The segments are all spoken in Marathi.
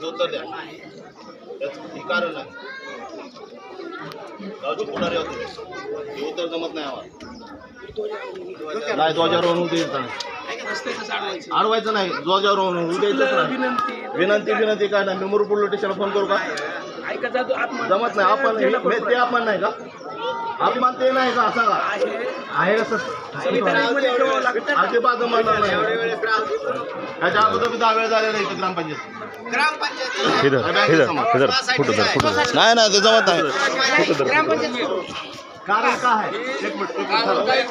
द्या त्याचं हे कारण आहे गावचे पुढारी होते. हे जमत नाही आम्हाला. नाही ध्वजारोहण अडवायचं नाही. ध्वजारोहण विनंती विनंती काय नाही. मी मुरुड पोलीस स्टेशनला फोन करू का? जमत नाही. आपण ते अपमान नाही का? अपमान ते नाही का सांगा आहे अजिबात जमणार नाही. त्याच्या अगोदर दहा वेळ झालेला इथं ग्रामपंचायत. नाही नाही ते जमत नाही कारण काय आहे? एक मिनिट एक मिनिट.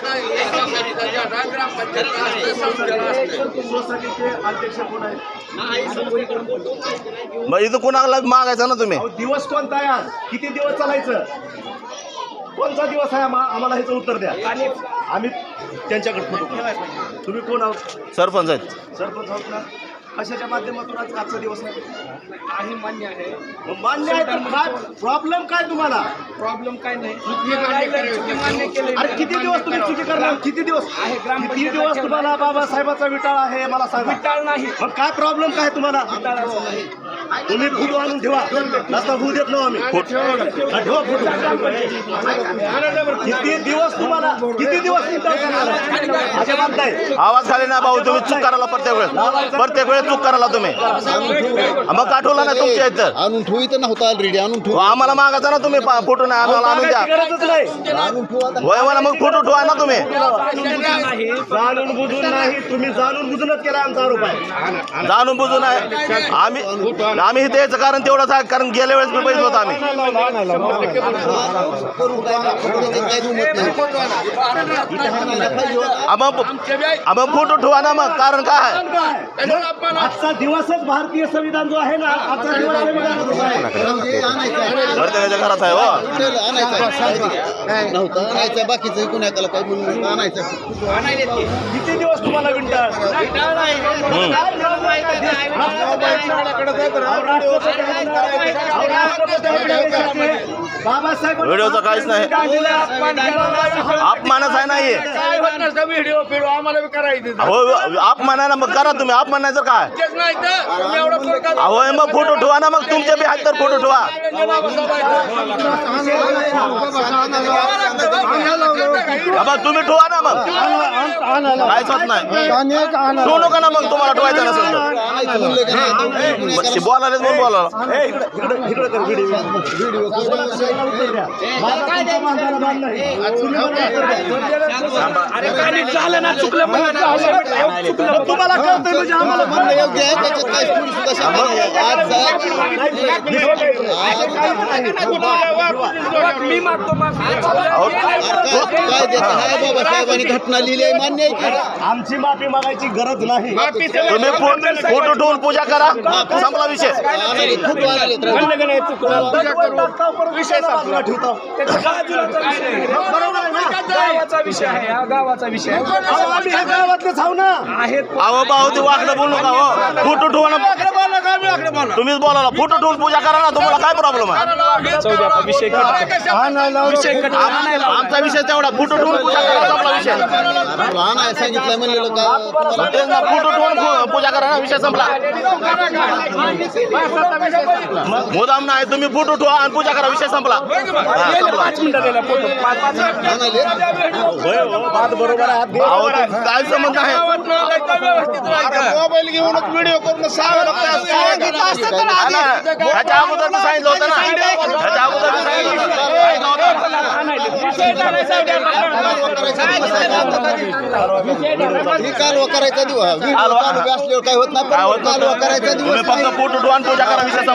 सोसायटीचे अध्यक्ष कोण आहेत? मग इथं कोणाला मागायचं ना तुम्ही? दिवस कोणता आहे आज किती दिवस चालायचं? कोणता दिवस आहे आम्हा- आम्हाला ह्याचं उत्तर द्या. आम्ही त्यांच्याकडे फोटो. तुम्ही कोण आहोत? सरपंच आहेत. सरपंच आहोत ना? कशाच्या माध्यमातून आज आजचा दिवस आहे? मान्य आहे. मग मान्य आहे तर काय प्रॉब्लेम काय तुम्हाला? प्रॉब्लेम काय नाही. चुकी मान्य- चुकी मान्य केली अरे किती दिवस तुम्ही चुकी करणार? किती दिवस आहे, ग्रामपंचायत किती दिवस तुम्हाला बाबासाहेबाचा विटाळ आहे मला सांगा. टाळ नाही. मग काय प्रॉब्लेम काय तुम्हाला? तुम्ही फोटो आणून ठेवा. नसता होऊ देत नाही आम्ही. ठेवा फोटो. किती दिवस तुम्हाला किती दिवस? अजिबात नाही. आवाज खाली नाही भाऊ तुम्ही चूक करायला प्रत्येक वेळेस. प्रत्येक वेळेस चूक करायला तुम्ही. मग काठवला नाही तुमच्या इथं. आणून ठेवी तर नव्हतं ऑलरेडी आणून ठेवू. आम्हाला मागायचा ना तुम्ही फोटो नाही आम्हाला आणून द्या. आता. होय मला मग फोटो ठेवा ना तुम्ही. जाणून बुजून नाही तुम्ही जाणून बुजूनच केला आमचा आरोप आहे. जाणून बुजून आहे. आम्ही आम्ही इथे यायचं कारण तेवढंच आहे कारण गेल्या वेळेस मी पैसे होतो आम्ही. आम्हा फोटो ठेवा ना मग कारण काय? आजचा दिवसच भारतीय संविधान जो आहे ना आजचा दिवस घरात आहे हो आणायचं बाकीचं कुणाला काय म्हणून आणायचं किती दिवस तुम्हाला विंटाळ बाबासाहेब व्हिडिओचं काहीच नाही. अपमानच आहे नाही व्हिडिओ फिडिओ आम्हाला करायचं हो अपमान आहे ना मग करा तुम्ही. अपमान नाही तर काय? अहो मग फोटो ठेवा ना मग. तुमचे बी आहेत तर फोटो ठेवा. बाबा तुम्ही ठेवा ना मग. काहीच होत नाही. ठेवू नका ना मग तुम्हाला ठेवायचं नसेल तर. बोलायलाच म्हणून बोला अरे काही झालं ना चुकलं पण झालं. तुम्हाला कळतंय म्हणजे आम्हाला. आज मी मागतो माफी. काय काय देत आहे बाबासाहेबांनी घटना लिहिली आहे मान्य आहे की? आमची माफी मागायची गरज नाही तुम्ही फो- फोटो ठेवून पूजा करा. संपला. विषय खूप. विषय ठेवतो आहे गावाचा विषय आहे हा गावाचा विषय आहे. अहो, आम्ही गावातलेच आहो ना. आहेत अहो भाऊ ते वाकडं बोलू नका हो. फोटो ठेवा ना. तुम्हीच बोला फोटो ठेवून पूजा करा ना तुम्हाला काय प्रॉब्लेम आहे? विषय कट विषय कट आमचा विषय तेवढा. फोटो ठेवून पूजा करा संपला विषय. सांगितलं म्हणलेलं का तेच ना फोटो ठेवून पू- पूजा करा ना विषय संपला. मुदाम नाही तुम्ही फोटो ठेवा आणि पूजा करा विषय संपला. पाच मिनिटं बरोबर काय संबंध आहे? मोबाईल घेऊनच व्हिडिओ करून ना, ह्याच्या अगोदर सांगितलं होतं ना. ह्याच्या अगोदर सांगितलं कालवा करायचा दिवस असल्यावर काय होत नाही कालवा करायचा दिवस. फक्त फोटो ठेवा आणि पूजा करा विषय